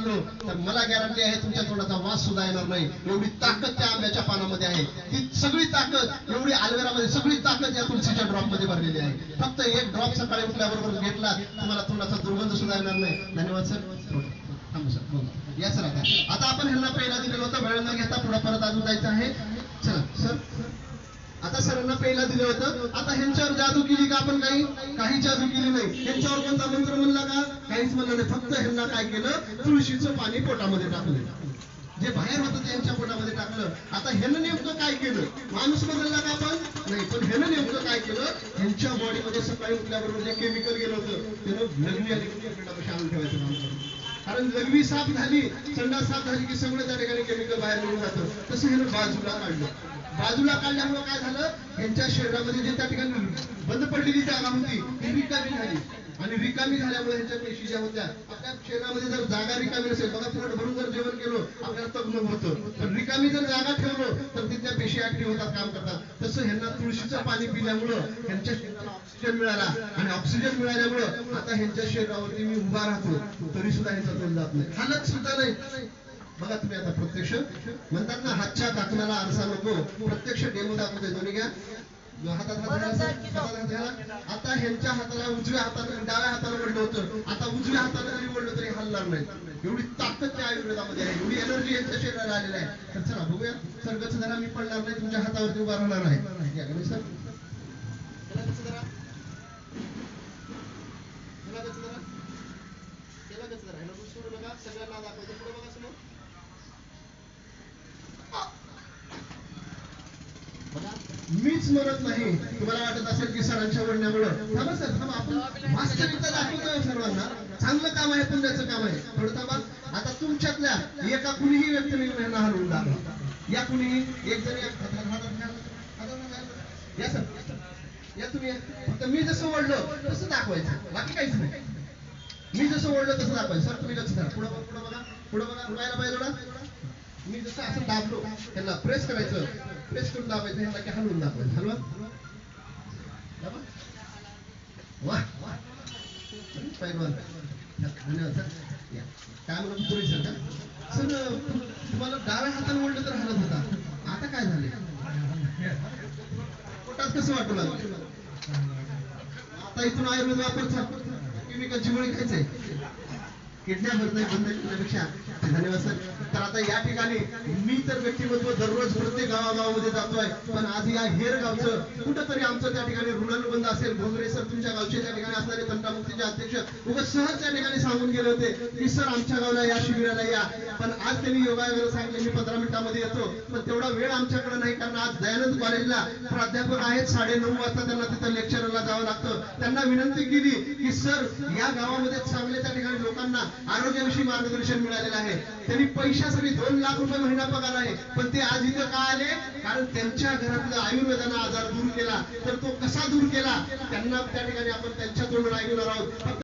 खाल्लो तर मला गॅरंटी आहे तुमच्या तोंडाचा वास सुद्धा येणार नाही. एवढी ताकद त्या आंब्याच्या पानामध्ये आहे. ती सगळी ताकद एवढी आलवेरामध्ये सगळी ताकद या तुळशीच्या ड्रॉपमध्ये भरलेली आहे. फक्त एक ड्रॉप सकाळी उठल्याबरोबर घेतला तुम्हाला तोंडाचा दुर्गंध सुद्धा येणार नाही. धन्यवाद सर थांबा सर बोला या सर आता. आता आपण ह्यांना पहिला दिलेलं होतं. वेळ न घेता पुढे परत अजून जायचं आहे. चला सर आता पहिला दिलं होतं. आता ह्यांच्यावर जादू केली का आपण काही? काही जादू केली नाही. ह्यांच्यावर कोणता मंत्र म्हणला का? काहीच म्हणलं नाही. फक्त ह्यांना काय केलं? तुळशीचं पाणी पोटामध्ये टाकलं. जे बाहेर होतं त्यांच्या पोटामध्ये टाकलं. आता ह्यानं नेमकं काय केलं? माणूस बदलला का आपण? नाही. पण ह्यानं नेमकं काय केलं? ह्यांच्या बॉडीमध्ये सकाळी उठल्याबरोबर जे केमिकल गेलं होतं त्यानं लग्नी आणि पेटापाशी ठेवायचं काम कारण लघवी साफ झाली संडा साफ झाली की सगळं त्या ठिकाणी केमिकल बाहेर निघून जातं. तसं ह्यानं बाजूला काढलं. बाजूला काढल्यामुळे काय झालं? यांच्या शरीरामध्ये जे त्या ठिकाणी बंद पडलेली जागा होती ती रिकामी झाली. आणि रिकामी झाल्यामुळे ह्यांच्या पेशी ज्या होत्या आपल्या शरीरामध्ये जर जागा रिकामी असेल बघा थोडं भरून जर जेवण केलं आपल्याला तग्न होतं. पण रिकामी जर जागा ठेवलं तर तिथल्या पेशी ऍक्टिव्ह होतात काम करतात. तसं ह्यांना तुळशीचं पाणी पिल्यामुळं ह्यांच्या शरीराला ऑक्सिजन मिळाला. आणि ऑक्सिजन मिळाल्यामुळं आता ह्यांच्या शरीरावरती मी उभा राहतो. तरी सुद्धा ह्यांचा तोल जात नाही. हालत सुद्धा नाही. बघा तुम्ही आता प्रत्यक्ष. म्हणतात ना हातच्या काकणाला आरसा नको. प्रत्यक्ष डेमो दाखवतोय दोन्ही घ्या. हातात हातात. आता ह्यांच्या हाताला उजव्या हाताने डाव्या हाताने वडलं होतं. आता उजव्या हाताने जरी वडलं तरी हलणार नाही. एवढी ताकद त्या आयुर्वेदामध्ये आहे. एवढी एनर्जी यांच्या शरीराला आलेली आहे. तर चला बघूया. सर्गच जरा मी पडणार नाही. तुमच्या हातावरती उभा राहणार आहे. या, गणेश सर. सगळ्यांना दाखवायचं पुढे बघा समोर. मीच म्हणत नाही. तुम्हाला वाटत असेल की सरांच्या म्हणण्यामुळं थांबा सर थांबा. आपण वास्तविकता दाखवतोय सर्वांना. चांगलं काम आहे पुण्याचं काम आहे. थोडं थांबा. आता तुमच्यातल्या एका कुणीही व्यक्तीने यांना हलवून दाखवा या कुणीही एक जरी या. सर. या तुम्ही या. फक्त मी जसं ओढलो तसं दाखवायचं. बाकी काहीच नाही. मी जसं ओढलं तसं दाखवायचं. सर तुम्ही लक्ष करा पुढं बघा पुढं बघा. पुढं बघा. उडायला पाहिजे मी जसं असं दाबलो त्यांना प्रेस करायचं. प्रेस करून दाबायचं ह्यांना की हलवून दाखवायचं हलवा? दाबा. वा वा. पैलवान धन्यवाद सर काय म्हणून पुढे सर का सर तुम्हाला डाव्या हाताने ओढलं तर हलत होता. आता काय झाले पोटात कसं वाटू लागलं? आता इथून आयुर्वेद वापरचा. केमिकलची गोळी खायचंय? किडन्या बंद बंद करण्यापेक्षा धन्यवाद सर. तर आता या ठिकाणी मी तर व्यक्तिमत्व दररोज प्रत्येक गावागावामध्ये जातोय पण आज या हेर गावचं कुठंतरी आमचं त्या ठिकाणी ऋणानुबंध असेल भोगरे सर तुमच्या गावचे त्या ठिकाणी असणारे तंटामुक्तीचे अध्यक्ष उगाच सहज त्या ठिकाणी सांगून गेले होते की सर आमच्या गावला या शिबिराला या. पण आज त्यांनी योगायोगाला सांगितले मी पंधरा मिनिटामध्ये येतो. पण तेवढा वेळ आमच्याकडे नाही कारण आज दयानंद कॉलेजला प्राध्यापक आहेत साडे नऊ वाजता त्यांना तिथं लेक्चरला जावं लागतं. त्यांना विनंती केली की सर या गावामध्ये चांगले त्या ठिकाणी लोकांना आरोग्याविषयी मार्गदर्शन मिळालेलं आहे. त्यांनी पैशासाठी दोन लाख रुपये महिना पगार आहे पण ते आज इथं का आले? कारण त्यांच्या घरातला आयुर्वेदानं आजार दूर केला. तर तो कसा दूर केला? त्यांना त्या ठिकाणी आपण त्यांच्या तोंडून ऐकून आहोत फक्त